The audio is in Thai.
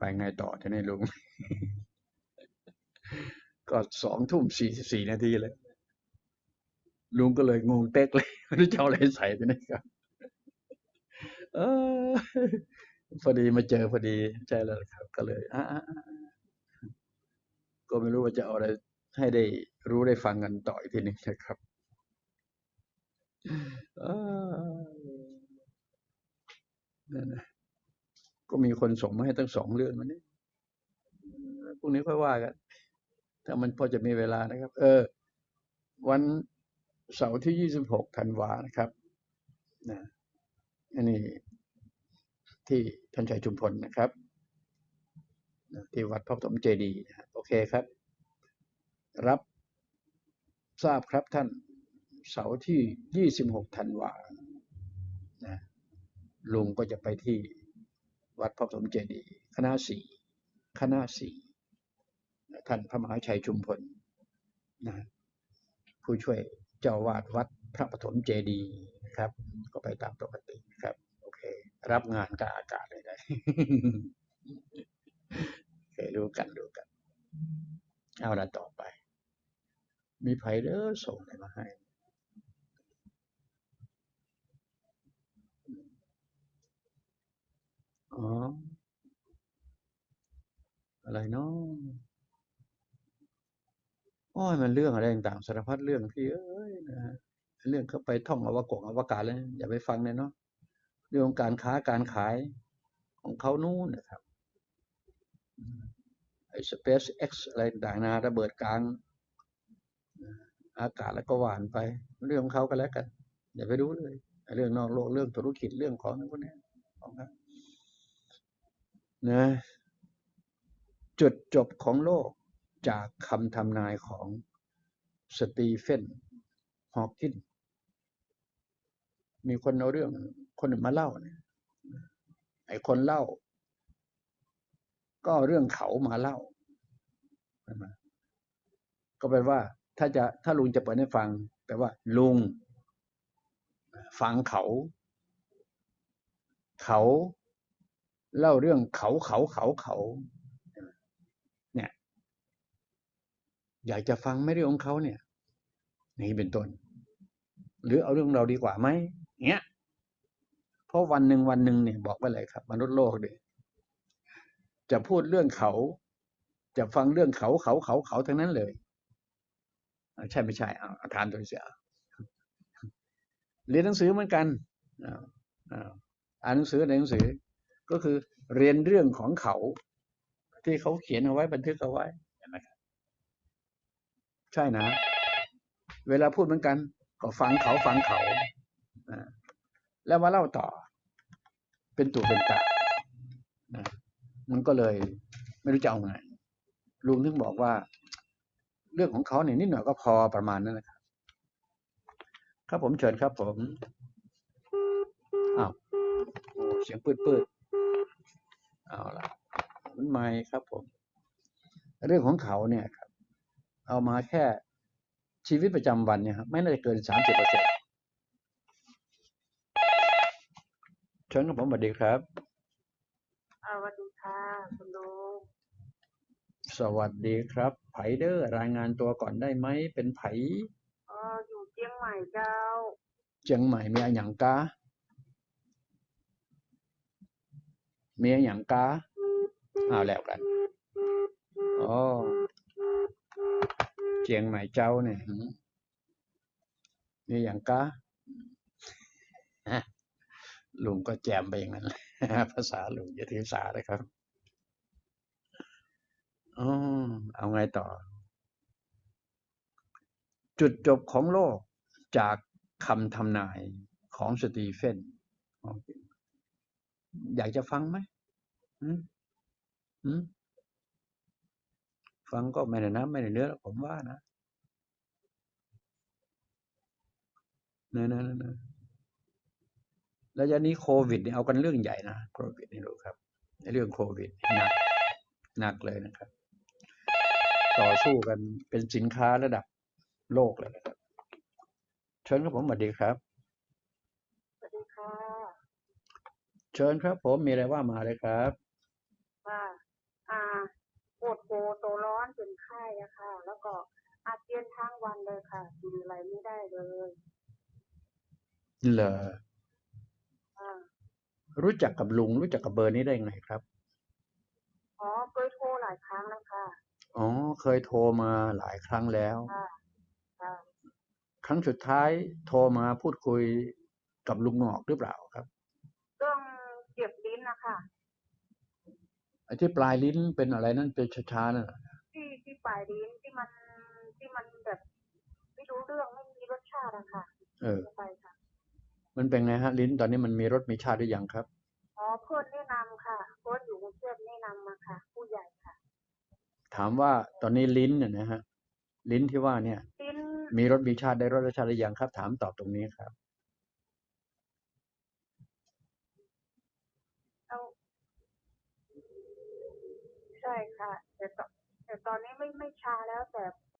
ไปไงต่อทีนี้ลุง ก็สองทุ่มสี่สิบสี่นาทีเลย ลุงก็เลยงงเต๊กเลยไม่รู้จะเอาอะไรใส่ทีนี้ครับเออพอดีมาเจอพอดีใช่แล้วครับ ก็เลยอะอะอะก็ไม่รู้ว่าจะเอาอะไรให้ได้รู้ได้ฟังกันต่ออีกทีหนึ่งนะครับนั่นนะ ก็มีคนส่งมาให้ทั้งสองเรื่องวันนี้พรุ่งนี้ค่อยว่ากันถ้ามันพอจะมีเวลานะครับ เออ วันเสาร์ที่ยี่สิบหกธันวานะครับนะอันนี้ที่ท่านชัยชุมพลนะครับที่วัดพระปฐมเจดีย์โอเคครับ รับทราบครับท่านเสาร์ที่ยี่สิบหกธันวานะลุงก็จะไปที่ วัดพระปฐมเจดีย์คณะสี่คณะสี่ท่านพระมหาชัยชุมพลนะผู้ช่วยเจ้าวาดวัดพระปฐมเจดีย์นะครับ ก็ไปตามปกติครับ โอเค รับงานกับอากาศเลยได้โอเครู้กันรู้กัน เอาละต่อไป มีไผเด้อส่งอะไรมาให้ อ๋อ อะไรเนาะอ้ยมันเรื่องอะไรต่างๆสารพัดเรื่องพี่เอ้ยนะฮะเรื่องเขาไปท่องอวกงอวกาศเลยอย่าไปฟังเลยเนาะเรื่องการค้าการขายของเขานู่นนะครับไอืมไอ้ SpaceX อะไรต่างๆนะระเบิดกลางอากาศแล้วก็หวานไป เรื่องของเขาก็แล้วกันอย่าไปรู้เลยเรื่องนอกโลกเรื่องธุรกิจเรื่องของพวกนี้ของเขานะ จุดจบของโลกจากคำทำนายของสตีเฟนฮอว์กินส์มีคนเอาเรื่องคนอื่นมาเล่าเนี่ยไอ้คนเล่า ก็เรื่องเขามาเล่าก็แปลว่า ถ้าจะถ้าลุงจะเปิดให้ฟังแปลว่า ลุง ฟังเขา เขา เล่าเรื่องเขาเขาเขาเขา เนี่ย อยากจะฟังไม่เรื่องของเขาเนี่ย นี่เป็นต้น หรือเอาเรื่องเราดีกว่าไหมเนี้ยเพราะวันหนึ่งวันหนึ่งเนี่ยบอกไว้เลยครับ มนุษย์โลกเนี่ยจะพูดเรื่องเขา จะฟังเรื่องเขาเขาเขาเขาทั้งนั้นเลยใช่ไม่ใช่เอาอาถามตัวเสียเรียนหนังสือเหมือนกันอ่านหนังสือในหนังสือ ก็คือเรียนเรื่องของเขา ที่เขาเขียนเอาไว้บันทึกเอาไว้ ใช่นะ เวลาพูดเหมือนกัน ก็ฟังเขาฟังเขา แล้วมาเล่าต่อ เป็นตัวเป็นตานะมันก็เลยไม่รู้จะเอาไงลุงถึงบอกว่า เรื่องของเขาเนี่ยนิดหน่อยก็พอประมาณนั้นนะครับ ครับผมเชิญครับผมอ้าวเสียงปืดปืดๆเอาละมันไม่ครับผม เรื่องของเขาเนี่ยครับ เอามาแค่ชีวิตประจำวันเนี่ยครับไม่น่าจะเกินสามสิบเปอร์เซ็นต์เชิญครับผมสวัสดีครับอ่าสวัสดีค่ะคุณลุงสวัสดีครับ ไผเดอร์รายงานตัวก่อนได้ไหมเป็นไผอ๋ออยู่เชียงใหม่เจ้าเจียงใหม่มีอะไรอย่างกามีอะไรอย่างกาอ้าวแล้วกันอ๋อ เจียงใหม่เจ้าเนี่ยหืมมีอย่างกาฮะลุงก็แจมไปอย่างนั้นแหละภาษาลุงอย่าถือสาเลยครับอ๋อเอาไงต่อ จุดจบของโลกจากคำทำนายของสตีเฟนฮอว์กินส์อยากจะฟังไหมหืมหืม ฟังก็ไม่ได้นะไม่ได้เนื้อหรอกผมว่านะเนะนะนะนะแล้วยานี้โควิดเนี่ยเอากันเรื่องใหญ่นะโควิดนี่รู้ครับในเรื่องโควิดหนักหนักเลยนะครับ ต่อสู้กันเป็นสินค้าระดับโลกเลยนะครับเชิญครับผมสวัสดีครับสวัสดีค่ะ เชิญครับผมมีอะไรว่ามาเลยครับ ว่า ตัวร้อนเป็นไข้อะค่ะ แล้วก็อาเจียนทั้งวันเลยค่ะกินอะไรไม่ได้เลยเหรออ่ารู้จักกับลุงรู้จักกับเบอร์นี้ได้ยังไงครับอ๋อเคยโทรหลายครั้งแล้วค่ะอ๋อเคยโทรมาหลายครั้งแล้วค่ะค่ะครั้งสุดท้ายโทรมาพูดคุยกับลุงหงอกหรือเปล่าครับ เรื่องเจ็บลิ้นนะคะไอ้ที่ปลายลิ้นเป็นอะไรนั่นเป็นช้าๆนั่นน่ะที่ที่ปลายลิ้นที่มันที่มันแบบไม่รู้เรื่องไม่มีรสชาติอะค่ะ เออไปค่ะ มันเป็นไงฮะลิ้นตอนนี้มันมีรสมีชาติหรือยังครับอ๋อเพื่อนแนะนำค่ะเพื่อนอยู่กรุงเทพแนะนำมาค่ะ ผู้ใหญ่ค่ะ ถามว่าตอนนี้ลิ้นเนี่ยนะฮะลิ้นที่ว่าเนี่ยลิ้นมีรสมีชาติได้รสชาติหรือยังครับ ถามตอบตรงนี้ครับ เอา ใช่ค่ะ แต่ตอนแต่ตอนนี้ไม่ไม่ชาแล้วแต่